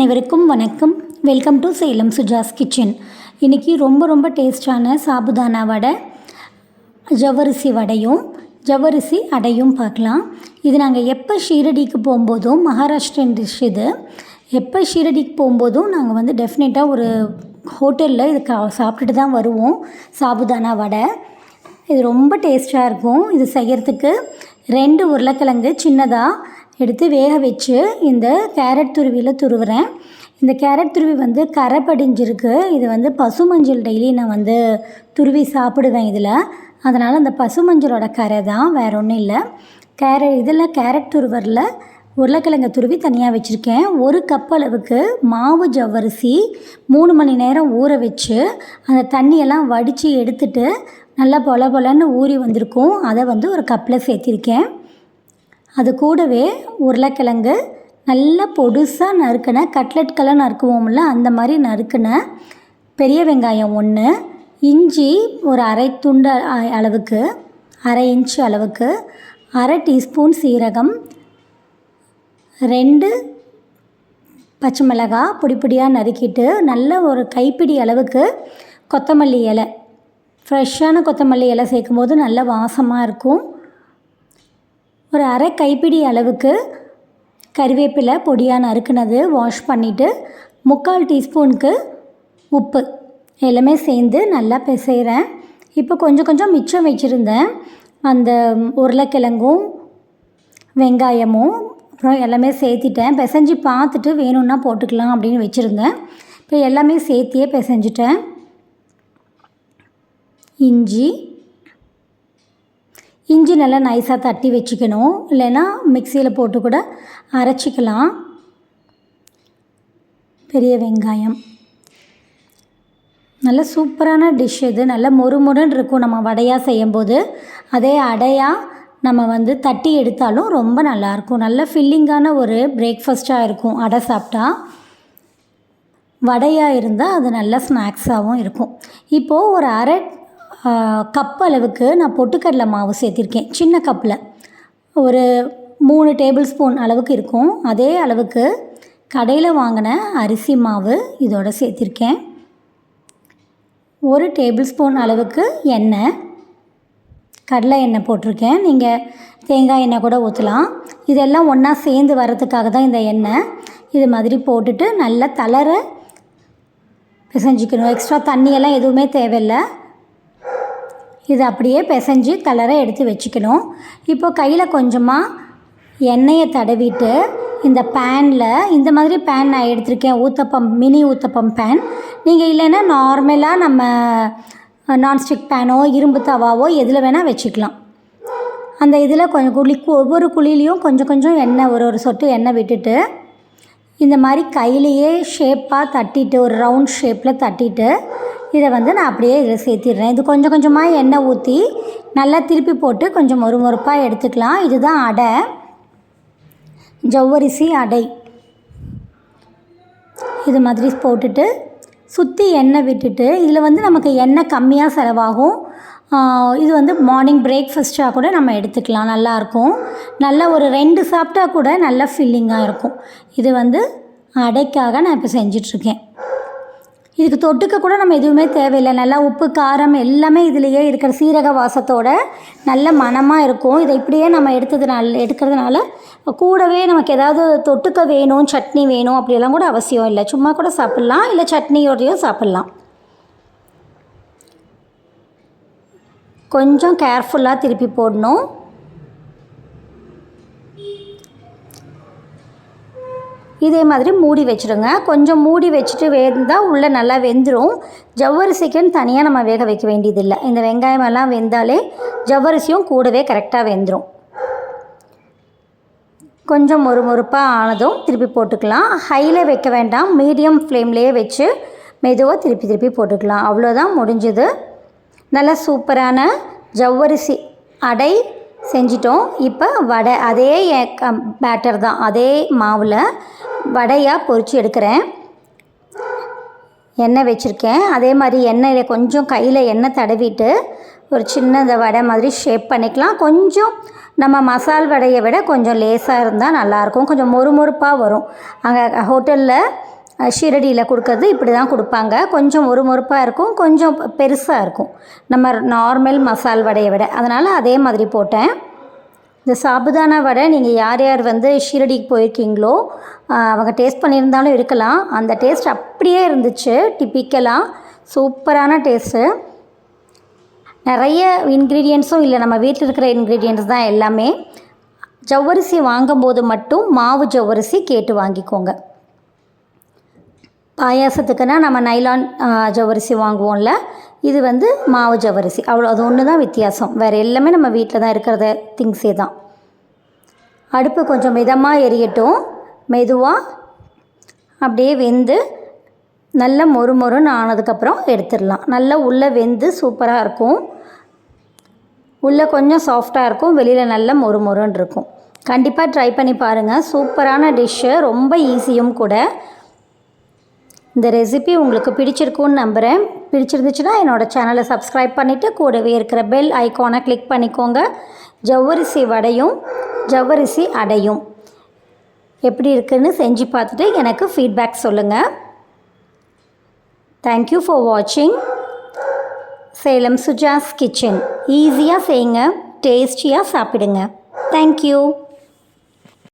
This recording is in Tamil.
அனைவருக்கும் வணக்கம். Welcome to Salem Suja's kitchen இன்றைக்கி ரொம்ப ரொம்ப டேஸ்டான சாபுதானா வடை ஜவ்வரிசி வடையும் ஜவ்வரிசி அடையும் பார்க்கலாம். இது நாங்கள் எப்போ ஷீரடிக்கு போகும்போதும் மகாராஷ்டிரன் டிஷ் இது. எப்போ ஷீரடிக்கு போகும்போதும் நாங்கள் வந்து டெஃபினட்டாக ஒரு ஹோட்டலில் இது கா சாப்பிட்டுட்டு தான் வருவோம் சாபுதானா வடை. இது ரொம்ப டேஸ்ட்டாக இருக்கும். இது செய்கிறதுக்கு ரெண்டு உருளைக்கிழங்கு சின்னதாக எடுத்து வேக வச்சு இந்த கேரட் துருவியில் துருவுறேன். இந்த கேரட் துருவி வந்து கரை படிஞ்சிருக்கு இது வந்து பசுமஞ்சள் டெய்லி நான் வந்து துருவி சாப்பிடுவேன் இதில். அதனால் அந்த பசுமஞ்சளோட கரை தான் வேற ஒன்றும் இல்லை. கேரட் இதில் கேரட் துருவரில் உருளைக்கிழங்க துருவி தனியாக வச்சுருக்கேன். ஒரு கப் அளவுக்கு மாவு ஜவ்வரிசி மூணு மணி நேரம் ஊற வச்சு அந்த தண்ணியெல்லாம் வடித்து எடுத்துட்டு நல்லா பொல பொலன்னு ஊறி வந்திருக்கும். அதை வந்து ஒரு கப்பில் சேர்த்திருக்கேன். அது கூடவே உருளைக்கிழங்கு நல்லா பொடுசாக நறுக்கின கட்லெட்கெல்லாம் நறுக்குவோம்ல அந்த மாதிரி நறுக்கின பெரிய வெங்காயம் ஒன்று இஞ்சி ஒரு அரை துண்டு அளவுக்கு அரை இன்ச் அளவுக்கு அரை டீஸ்பூன் சீரகம் ரெண்டு பச்சை மிளகாய் பொடி பொடியாக நறுக்கிட்டு நல்ல ஒரு கைப்பிடி அளவுக்கு கொத்தமல்லி இலை. ஃப்ரெஷ்ஷான கொத்தமல்லி இலை சேர்க்கும் போது நல்ல வாசமாக இருக்கும். ஒரு அரை கைப்பிடி அளவுக்கு கறிவேப்பிலை பொடியாக நறுக்குனது வாஷ் பண்ணிவிட்டு முக்கால் டீஸ்பூனுக்கு உப்பு எல்லாமே சேர்ந்து நல்லா பிசைகிறேன் இப்போ கொஞ்சம் கொஞ்சம் மிச்சம் வச்சுருந்தேன். அந்த உருளைக்கிழங்கும் வெங்காயமும் அப்புறம் எல்லாமே சேர்த்திட்டேன். பிசைஞ்சு பார்த்துட்டு வேணும்னா போட்டுக்கலாம் அப்படின்னு வச்சுருந்தேன். இப்போ எல்லாமே சேர்த்தியே பிசைஞ்சிட்டேன். இஞ்சி இஞ்சி நல்லா நைஸாக தட்டி வச்சுக்கணும். இல்லைன்னா மிக்சியில் போட்டு கூட அரைச்சிக்கலாம். பெரிய வெங்காயம். நல்ல சூப்பரான டிஷ் இது. நல்ல மொறுமொறுன்னு இருக்கும் நம்ம வடையாக செய்யும்போது. அதே அடையாக நம்ம வந்து தட்டி எடுத்தாலும் ரொம்ப நல்லாயிருக்கும். நல்ல ஃபில்லிங்கான ஒரு பிரேக்ஃபஸ்ட்டாக இருக்கும். அடை சாப்பிட்டா. வடையாக இருந்தால் அது நல்ல ஸ்நாக்ஸாகவும் இருக்கும். இப்போது ஒரு அரை கப் அளவுக்கு நான் பொட்டுக்கடலை மாவு சேர்த்திருக்கேன். சின்ன கப்பில் ஒரு மூணு டேபிள் ஸ்பூன் அளவுக்கு இருக்கும். அதே அளவுக்கு கடையில் வாங்கின அரிசி மாவு இதோட சேர்த்திருக்கேன். ஒரு டேபிள் ஸ்பூன் அளவுக்கு எண்ணெய். கடலை எண்ணெய் போட்டிருக்கேன். நீங்கள் தேங்காய் எண்ணெய் கூட ஊற்றலாம் இதெல்லாம் ஒன்றா சேர்ந்து வர்றதுக்காக தான் இந்த எண்ணெய். இது மாதிரி போட்டுட்டு நல்லா தளர பிசைஞ்சிக்கணும். எக்ஸ்ட்ரா தண்ணியெல்லாம் எதுவுமே தேவையில்லை. இது அப்படியே பிசைஞ்சு கலரை எடுத்து வச்சுக்கணும். இப்போ கையில் கொஞ்சமாக எண்ணெயை தடவிட்டு இந்த பேனில் இந்த மாதிரி பேன் நான் எடுத்திருக்கேன். ஊத்தப்பம் மினி ஊத்தப்பம் பேன் நீங்கள் இல்லைன்னா நார்மலாக நம்ம நான்ஸ்டிக் பேனோ இரும்பு தவாவோ எதில் வேணால் வச்சுக்கலாம். அந்த இதில் கொஞ்சம் குழி ஒவ்வொரு குழிலையும் கொஞ்சம் கொஞ்சம் எண்ணெய் ஒரு ஒரு சொட்டு எண்ணெய் விட்டுட்டு இந்த மாதிரி கையிலையே ஷேப்பாக தட்டிட்டு ஒரு ரவுண்ட் ஷேப்பில் தட்டிட்டு இதை வந்து நான் அப்படியே இதில் சேர்த்திடுறேன். இது கொஞ்சம் கொஞ்சமாக எண்ணெய் ஊற்றி நல்லா திருப்பி போட்டு கொஞ்சம் ஒரு முறுப்பாக எடுத்துக்கலாம். இதுதான் அடை. ஜவ்வரிசி அடை. இது மாதிரி போட்டுட்டு சுற்றி எண்ணெய் விட்டுட்டு இதில் வந்து நமக்கு எண்ணெய் கம்மியாக செலவாகும். இது வந்து மார்னிங் பிரேக்ஃபஸ்ட்டாக கூட நம்ம எடுத்துக்கலாம். நல்லாயிருக்கும். நல்ல ஒரு ரெண்டு சாப்பிட்டா கூட நல்ல ஃபில்லிங்காக இருக்கும். இது வந்து அடைக்காக நான் இப்போ செஞ்சிட்ருக்கேன். இதுக்கு தொட்டுக்க கூட நம்ம எதுவுமே தேவையில்லை. நல்லா உப்பு காரம் எல்லாமே இதுலேயே இருக்கிற சீரக வாசத்தோட நல்ல மணமாக இருக்கும். இதை இப்படியே நம்ம எடுத்ததுனால எடுக்கிறதுனால கூடவே நமக்கு ஏதாவது தொட்டுக்க வேணும் சட்னி வேணும் அப்படியெல்லாம் கூட அவசியம் இல்லை. சும்மா கூட சாப்பிட்லாம் இல்லை சட்னியோடையும் சாப்பிட்லாம். கொஞ்சம் கேர்ஃபுல்லாக திருப்பி போடணும். இதே மாதிரி மூடி வச்சுடுங்க கொஞ்சம் மூடி வச்சுட்டு வெந்தால் உள்ளே நல்லா வெந்துடும் ஜவ்வரிசிக்குன்னு தனியாக நம்ம வேக வைக்க வேண்டியதில்லை. இந்த வெங்காயம் எல்லாம் வெந்தாலே ஜவ்வரிசியும் கூடவே கரெக்டாக வெந்துடும் கொஞ்சம் ஒரு முறுப்பாக ஆனதும் திருப்பி போட்டுக்கலாம். ஹையில் வைக்க வேண்டாம். மீடியம் ஃப்ளேம்லேயே வச்சு மெதுவாக திருப்பி திருப்பி போட்டுக்கலாம். அவ்வளோதான் முடிஞ்சது. நல்ல சூப்பரான ஜவ்வரிசி அடை செஞ்சிட்டோம். இப்போ வடை அதே பேட்டர் தான். அதே மாவில் வடையாக பொறிச்சு எடுக்கிறேன். எண்ணெய் வச்சுருக்கேன். அதே மாதிரி எண்ணெயில் கொஞ்சம் கையில் எண்ணெய் தடவிட்டு ஒரு சின்ன இந்த வடை மாதிரி ஷேப் பண்ணிக்கலாம். கொஞ்சம் நம்ம மசால் வடையை விட கொஞ்சம் லேசாக இருந்தால் நல்லாயிருக்கும் கொஞ்சம் மொறுமொறுப்பாக வரும். அங்கே ஹோட்டலில் ஷீரடியில் கொடுக்கறது இப்படி தான் கொடுப்பாங்க. கொஞ்சம் ஒரு முறுப்பாக இருக்கும் கொஞ்சம் பெருசாக இருக்கும். நம்ம நார்மல் மசால் வடையை விட. அதனால் அதே மாதிரி போட்டேன். இந்த சாபுதானா வடை நீங்கள் யார் யார் வந்து ஷீரடிக்கு போயிருக்கீங்களோ அவங்க டேஸ்ட் பண்ணியிருந்தாலும் இருக்கலாம். அந்த டேஸ்ட் அப்படியே இருந்துச்சு டிப்பிக்கலாக சூப்பரான டேஸ்ட்டு நிறைய இன்க்ரீடியன்ஸும் இல்லை நம்ம வீட்டில் இருக்கிற இன்க்ரீடியன்ட்ஸ் தான் எல்லாமே. ஜவ்வரிசி வாங்கும்போது மட்டும் மாவு ஜவ்வரிசி கேட்டு வாங்கிக்கோங்க. பாயாசத்துக்குன்னா நம்ம நைலான் ஜவரிசி வாங்குவோம்ல. இது வந்து மாவு ஜவரிசி அவ்வளோ அது ஒன்று தான் வித்தியாசம். வேறு எல்லாமே நம்ம வீட்டில் தான் இருக்கிறத திங்ஸே தான். அடுப்பு கொஞ்சம் மிதமாக எரியட்டும். மெதுவாக அப்படியே வெந்து நல்லா மொறு மொறுன்னு ஆனதுக்கப்புறம் எடுத்துடலாம். நல்லா உள்ளே வெந்து சூப்பராக இருக்கும். உள்ளே கொஞ்சம் சாஃப்டாக இருக்கும். வெளியில் நல்ல மொறு மொறுன்னு இருக்கும். கண்டிப்பாக ட்ரை பண்ணி பாருங்கள் சூப்பரான டிஷ்ஷு ரொம்ப ஈஸியும் கூட. இந்த ரெசிபி உங்களுக்கு பிடிச்சிருக்கும்னு நம்புகிறேன் பிடிச்சிருந்துச்சுன்னா என்னோடய சேனலை சப்ஸ்கிரைப் பண்ணிவிட்டு கூடவே இருக்கிற பெல் ஐக்கானை கிளிக் பண்ணிக்கோங்க. ஜவ்வரிசி வடையும் ஜவ்வரிசி அடையும். எப்படி இருக்குதுன்னு செஞ்சு பார்த்துட்டு எனக்கு ஃபீட்பேக் சொல்லுங்கள் தேங்க்யூ ஃபார் வாட்சிங் சேலம் சுஜாஸ் கிச்சன் ஈஸியாக செய்யுங்க டேஸ்டியாக சாப்பிடுங்க. தேங்க்யூ